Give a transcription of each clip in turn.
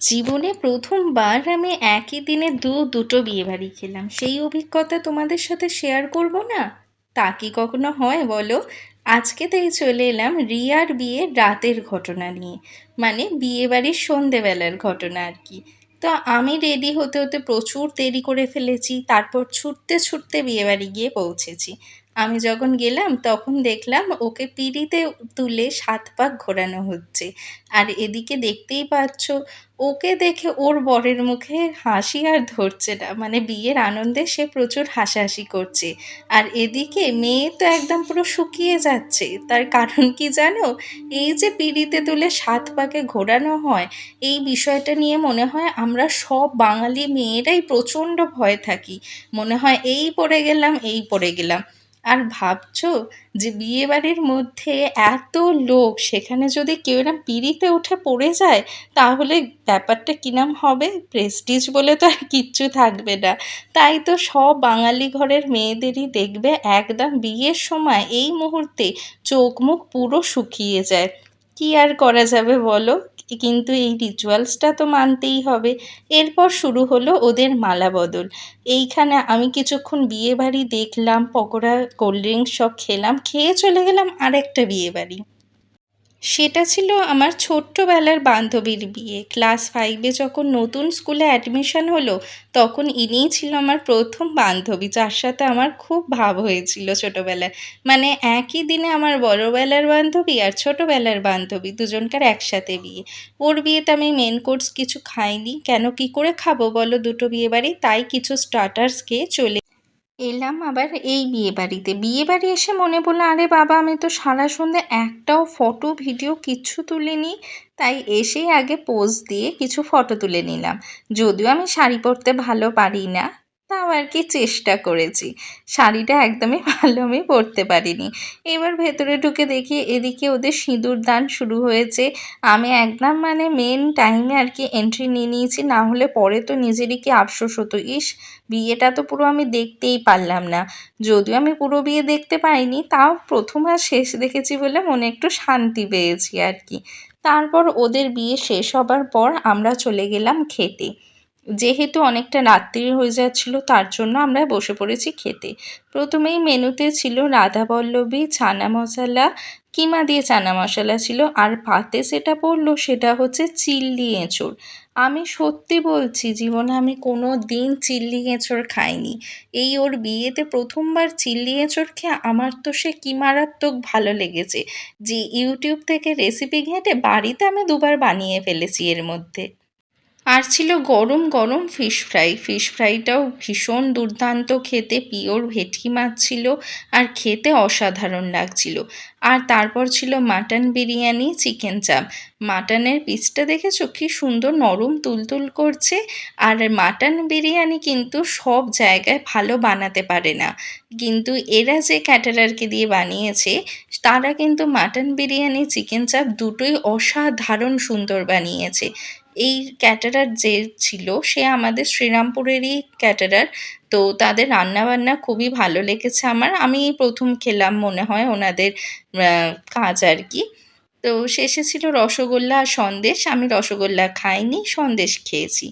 জীবনে প্রথমবার আমি একই দিনে দু, দুটো বিয়েবাড়ি খেলাম। সেই অভিজ্ঞতা তোমাদের সাথে শেয়ার করব না? তা কি কখনো হয় বলো? আজকে তাই চলে এলাম রিয়ার বিয়ে রাতের ঘটনা নিয়ে। মানে বিয়েবাড়ির সন্ধেবেলার ঘটনা আর কি। তো আমি রেডি হতে হতে প্রচুর দেরি করে ফেলেছি, তারপর ছুটতে ছুটতে বিয়েবাড়ি গিয়ে পৌঁছেছি। আমি যখন গেলাম তখন দেখলাম ওকে পিঁড়িতে তুলে সাত পাক ঘোরানো হচ্ছে। আর এদিকে দেখতেই পাচ্ছ, ওকে দেখে ওর বরের মুখে হাসি আর ধরছে না। মানে বিয়ের আনন্দে সে প্রচুর হাসাহাসি করছে। আর এদিকে মেয়ে তো একদম পুরো শুকিয়ে যাচ্ছে। তার কারণ কি জানো? এই যে পিঁড়িতে তুলে সাত পাকে ঘোরানো হয়, এই বিষয়টা নিয়ে মনে হয় আমরা সব বাঙালি মেয়েরাই প্রচণ্ড ভয় থাকি। মনে হয় এই পড়ে গেলাম, এই পড়ে গেলাম। আর ভাবছ যে বিয়েবাড়ির মধ্যে এত লোক, সেখানে যদি কেউ এরম পিঁড়িতে উঠে পড়ে যায়, তাহলে ব্যাপারটা কিরম হবে? প্রেস্টিজ বলে তো আর কিচ্ছু থাকবে না। তাই তো সব বাঙালি ঘরের মেয়েদেরই দেখবে একদম বিয়ের সময় এই মুহূর্তে চোখ মুখ পুরো শুকিয়ে যায়। কি আর করা যাবে বলো? কিন্তু এই রিচুয়ালসটা তো মানতেই হবে। এরপর শুরু হলো ওদের মালা বদল। এইখানে আমি কিছুক্ষণ বিয়ে বাড়ি দেখলাম, পকোড়া কোল্ড ড্রিঙ্কস সব খেলাম, খেয়ে চলে গেলাম আরেকটা বিয়ে বাড়ি সেটা ছিল আমার ছোট্টবেলার বান্ধবীর বিয়ে। ক্লাস ফাইভে যখন নতুন স্কুলে অ্যাডমিশন হলো, তখন ইনিই ছিল আমার প্রথম বান্ধবী, যার সাথে আমার খুব ভাব হয়েছিল ছোটোবেলায়। মানে একই দিনে আমার বড়োবেলার বান্ধবী আর ছোটোবেলার বান্ধবী দুজনকার একসাথে বিয়ে। ওর বিয়েতে আমি মেন কোর্স কিছু খাইনি। কেন কি করে খাব বলো? দুটো বিয়ে বাড়ি তাই কিছু স্টার্টার্স খেয়ে চলে এলাম আবার এই বিয়ে বাড়িতে বিয়ে বাড়ি এসে মনে পড়ল, আরে বাবা, আমি তো সারা সন্ধ্যে একটাও ফটো, ভিডিও কিচ্ছু তুলিনি। তাই এসেই আগে পোজ দিয়ে কিছু ফটো তুলে নিলাম। যদিও আমি শাড়ি পরতে ভালো পারি না। তাও আর কি চেষ্টা করেছি। শাড়িটা একদমই ভালো আমি পরতে পারিনি। এবার ভেতরে ঢুকে দেখি এদিকে ওদের সিঁদুর দান শুরু হয়েছে। আমি একদম মানে মেন টাইমে আর কি এন্ট্রি নিয়ে নিয়েছি, না হলে পরে তো নিজেরই কি আফসোস হতো। ইস, বিয়েটা তো পুরো আমি দেখতেই পারলাম না। যদিও আমি পুরো বিয়ে দেখতে পাইনি, তাও প্রথম আর শেষ দেখেছি বলে মনে একটু শান্তি পেয়েছি আর কি। তারপর ওদের বিয়ে শেষ হবার পর আমরা চলে গেলাম খেতে। যেহেতু অনেকটা রাত্রি হয়ে যাচ্ছিল, তার জন্য আমরা বসে পড়েছি খেতে। প্রথমেই মেনুতে ছিল রাধাবল্লভী ছানা মশলা, কিমা দিয়ে চানা মশলা ছিল, আর পাতে যেটা পড়ল সেটা হচ্ছে চিল্লি এঁচড়। আমি সত্যি বলছি, জীবনে আমি কোনো দিন চিল্লি এঁচড় খাইনি। এই ওর বিয়েতে প্রথমবার চিল্লি এঁচড় খেয়ে আমার তো সে কী মারাত্মক ভালো লেগেছে। যে ইউটিউব থেকে রেসিপি ঘেঁটে বাড়িতে আমি দুবার বানিয়ে ফেলেছি এর মধ্যে। আর ছিল গরম গরম ফিশ ফ্রাই ফিশ ফ্রাইটাও ভীষণ দুর্দান্ত, খেতে পিওর ভেটকি মাছ ছিল আর খেতে অসাধারণ লাগছিল। আর তারপর ছিল মাটন বিরিয়ানি, চিকেন চাপ। মাটনের পিসটা দেখেছ? কি সুন্দর নরম তুলতুল করছে। আর মাটন বিরিয়ানি কিন্তু সব জায়গায় ভালো বানাতে পারে না। কিন্তু এরা যে ক্যাটারারকে দিয়ে বানিয়েছে, তারা কিন্তু মাটন বিরিয়ানি, চিকেন চাপ দুটোই অসাধারণ সুন্দর বানিয়েছে। এই ক্যাটারার যে ছিল, সে আমাদের শ্রীরামপুরেরই ক্যাটারার। তো তাদের রান্নাবান্না খুবই ভালো লেগেছে আমার। আমি প্রথম খেলাম মনে হয় ওনাদের কাজ আর কি তো শেষে ছিল রসগোল্লা আর সন্দেশ। আমি রসগোল্লা খাইনি, সন্দেশ খেয়েছি।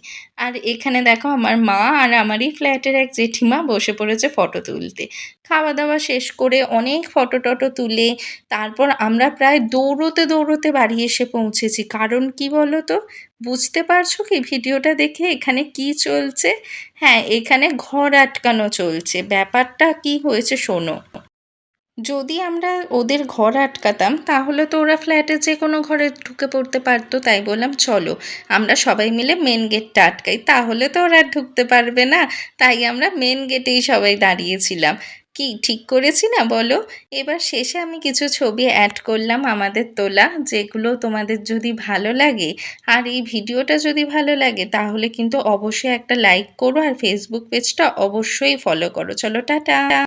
আর এখানে দেখো আমার মা আর আমারই ফ্ল্যাটের এক জেঠিমা বসে পড়েছে ফটো তুলতে। খাওয়া দাওয়া শেষ করে অনেক ফটো টটো তুলে তারপর আমরা প্রায় দৌড়োতে দৌড়োতে বাড়ি এসে পৌঁছেছি। কারণ কি বলো তো বুঝতে পারছ কি? ভিডিওটা দেখে এখানে কি চলছে? হ্যাঁ এখানে ঘর আটকানো চলছে। ব্যাপারটা কি হয়েছে শোনো। যদি আমরা ওদের ঘর আটকাতাম, তাহলে তো ওরা ফ্ল্যাটে যে কোনো ঘরে ঢুকে পড়তে পারতো, তাই বললাম চলো, আমরা সবাই মিলে মেন গেটটা আটকাই। তাহলে তো ওরা ঢুকতে পারবে না। তাই আমরা মেন গেটেই সবাই দাঁড়িয়েছিলাম। কি ঠিক করেছি না বলো? এবার শেষে আমি কিছু ছবি অ্যাড করলাম আমাদের তোলা, যেগুলো তোমাদের যদি ভালো লাগে। আর এই ভিডিওটা যদি ভালো লাগে, তাহলে কিন্তু অবশ্যই একটা লাইক করো আর ফেসবুক পেজটা অবশ্যই ফলো করো। চলো, টাটা!